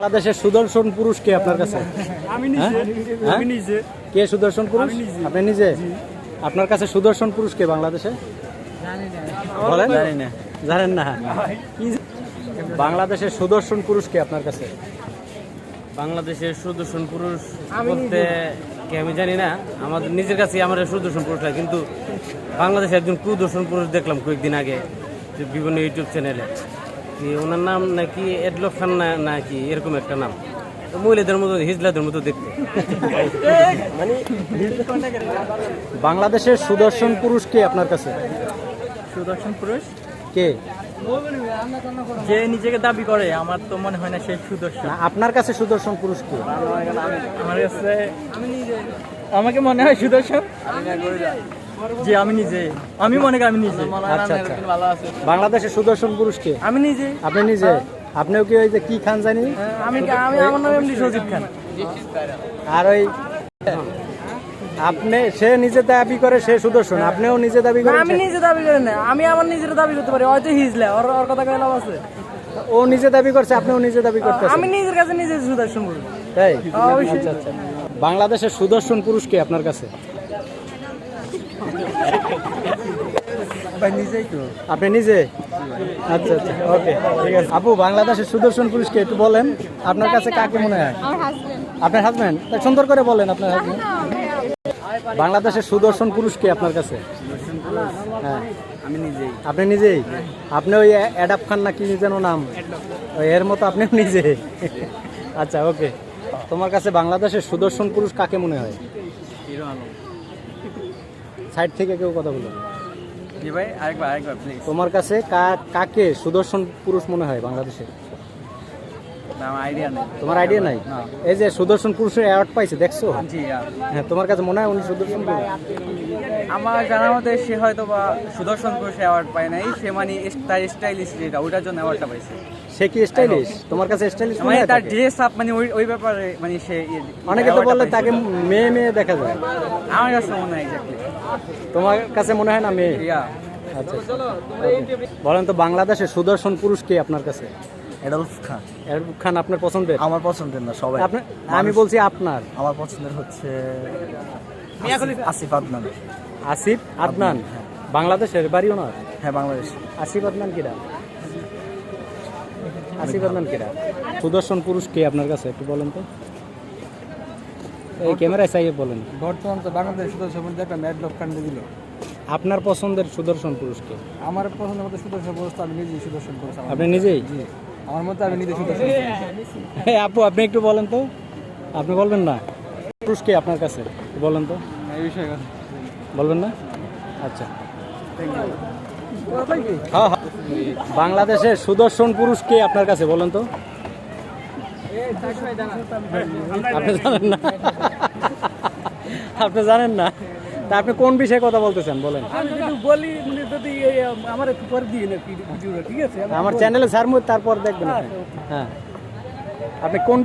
বাংলাদেশের সুদর্শন পুরুষ কে আপনার কাছে? হ্যাঁ? নিজে। কে সুদর্শন পুরুষ? আপনি নিজে? আপনার কাছে সুদর্শন পুরুষ কে বাংলাদেশে? বলেন। জানেন না বাংলাদেশের সুদর্শন পুরুষ কে আপনার কাছে? বাংলাদেশের সুদর্শন পুরুষ বলতে কে আমি জানি না। আমাদের নিজের কাছে আমার সুদর্শন পুরুষ লাগে কিন্তু বাংলাদেশে একজন কুদর্শন পুরুষ দেখলাম কয়েকদিন আগে বিভিন্ন ইউটিউব চ্যানেলে। কি ওনার নাম নাকি এডলক খান না নাকি? এরকম একটা নাম। মহিলাদের মতো হিজলাদের মতো দেখতে। বাংলাদেশের সুদর্শন পুরুষ কে আপনার কাছে? সুদর্শন পুরুষ? কে? যে নিজেকে দাবি করে আমার তো মনে হয় না সে সুদর্শন। আপনার কাছে সুদর্শন পুরুষ কে? আমার কাছে আমাকে মনে হয় সুদর্শন। যে আমি নিজে আমি মনে করি আমি নিজে। আচ্ছা আচ্ছা। বাংলাদেশের সুদর্শন পুরুষ কে? আমি নিজে। আপনি নিজে? আপনিও কি ওই যে কি খান জানি? আমি আমি আমার নাম এমনি সজিব খান। আর ওই আপনি সে নিজে দাবি করে সে সুদর্শন। আপনিও নিজে দাবি করেন আমি নিজে দাবি করি না। আমি আমার নিজের দাবি করতে পারি। হয়তো হিজলে ওর ওর কথা কইলাম আছে। ও নিজে দাবি করছে আপনিও নিজে দাবি করতেছেন। আমি নিজের কাছে নিজে সুদর্শন বলি তাই। আচ্ছা আচ্ছা। বাংলাদেশের সুদর্শন পুরুষ কে আপনার কাছে? আপনি নিজে? আচ্ছা আচ্ছা ওকে ঠিক আছে। আপু বাংলাদেশের সুদর্শন পুরুষকে একটু বলেন আপনার কাছে কাকে মনে হয়? আমার হাজবেন্ড আপনার হাজবেন্ড সুন্দর করে বলেন আপনার হাজবেন্ড বাংলাদেশের সুদর্শন পুরুষকে আপনার কাছে? হ্যাঁ। আমি নিজেই। আপনি নিজেই? আপনি ওই অ্যাডাপ খান না কি যেন নাম? ওই এর মতো আপনিও নিজে। আচ্ছা ওকে। তোমার কাছে বাংলাদেশের সুদর্শন পুরুষ কাকে মনে হয়? হিরো আলম। সাইড থেকে কেউ কথা বলো কি ভাই আরেকবার আরেকবার প্লিজ তোমার কাছে কাকে সুদর্শন পুরুষ মনে হয় বাংলাদেশে আমার আইডিয়া নেই তোমার আইডিয়া নাই? এই যে সুদর্শন পুরুষের অ্যাওয়ার্ড পাইছে দেখছ? হ্যাঁ তোমার কাছে মনে হয় উনি সুদর্শন পুরুষ? আমার জানার মতে সে হয়তো বা সুদর্শন পুরুষ অ্যাওয়ার্ড পায় নাই সে মানে তার স্টাইলিশ যেটা ওটার জন্য অ্যাওয়ার্ডটা পাইছে। সে কি স্টাইলিশ তোমার কাছে স্টাইলিশ মানে তার? ড্রেস আপ মানে ওই ওই ব্যাপারে মানে সে অনেকে তো বললে তাকে মেয়ে মেয়ে দেখা যায়। আমার কাছে মনে হয় এক্স্যাক্টলি তোমার কাছে মনে হয় না মেয়ে? ইয়া আচ্ছা। বলেন তো বাংলাদেশের সুদর্শন পুরুষ কে আপনার কাছে? এডলফ খান। এরফ খান আপনার পছন্দের? আমার পছন্দের না সবাই। আপনার আমি বলছি আপনার। আমার পছন্দের হচ্ছে আসিফ- আদনান। আসিফ আদনান বাংলাদেশের বাড়ি ওনার? হ্যাঁ বাংলাদেশ। আসিফ আদনান কিরা? আসিফ আদনান কিরা? সুদর্শন পুরুষ কে আপনার কাছে একটু বলেন তো। এই ক্যামেরায় চাইয়ে বলেন। বর্তমান তো বাংলাদেশ সুদর্শন দেখলাম অ্যাডলক খান দিল। আপনার পছন্দের সুদর্শন পুরুষকে আমার পছন্দের মতো সুদর্শন পুরুষ তো আমি নিজেই সুদর্শন পুরুষ। আপনি নিজেই? আমার মতে আমি নিজে সুদর্শন এই আপু আপনি একটু বলেন তো। আপনি বলবেন না? পুরুষকে আপনার কাছে? বলেন তো। এই বিষয়ে বলবেন না? আচ্ছা। হ্যাঁ, হ্যাঁ। বাংলাদেশের সুদর্শন পুরুষ কে আপনার কাছে? বলেন তো। আপনি জানেন না? আপনি জানেন না? তা আপনি কোন বিষয়ে কথা বলতেছেন? বলেন। আমি বলি মানে যদি আমার একটু পরে দিয়ে ঠিক আছে? আমার চ্যানেলে সারমুদ তারপর দেখবেন হ্যাঁ আপনি। কোন বিষয়ে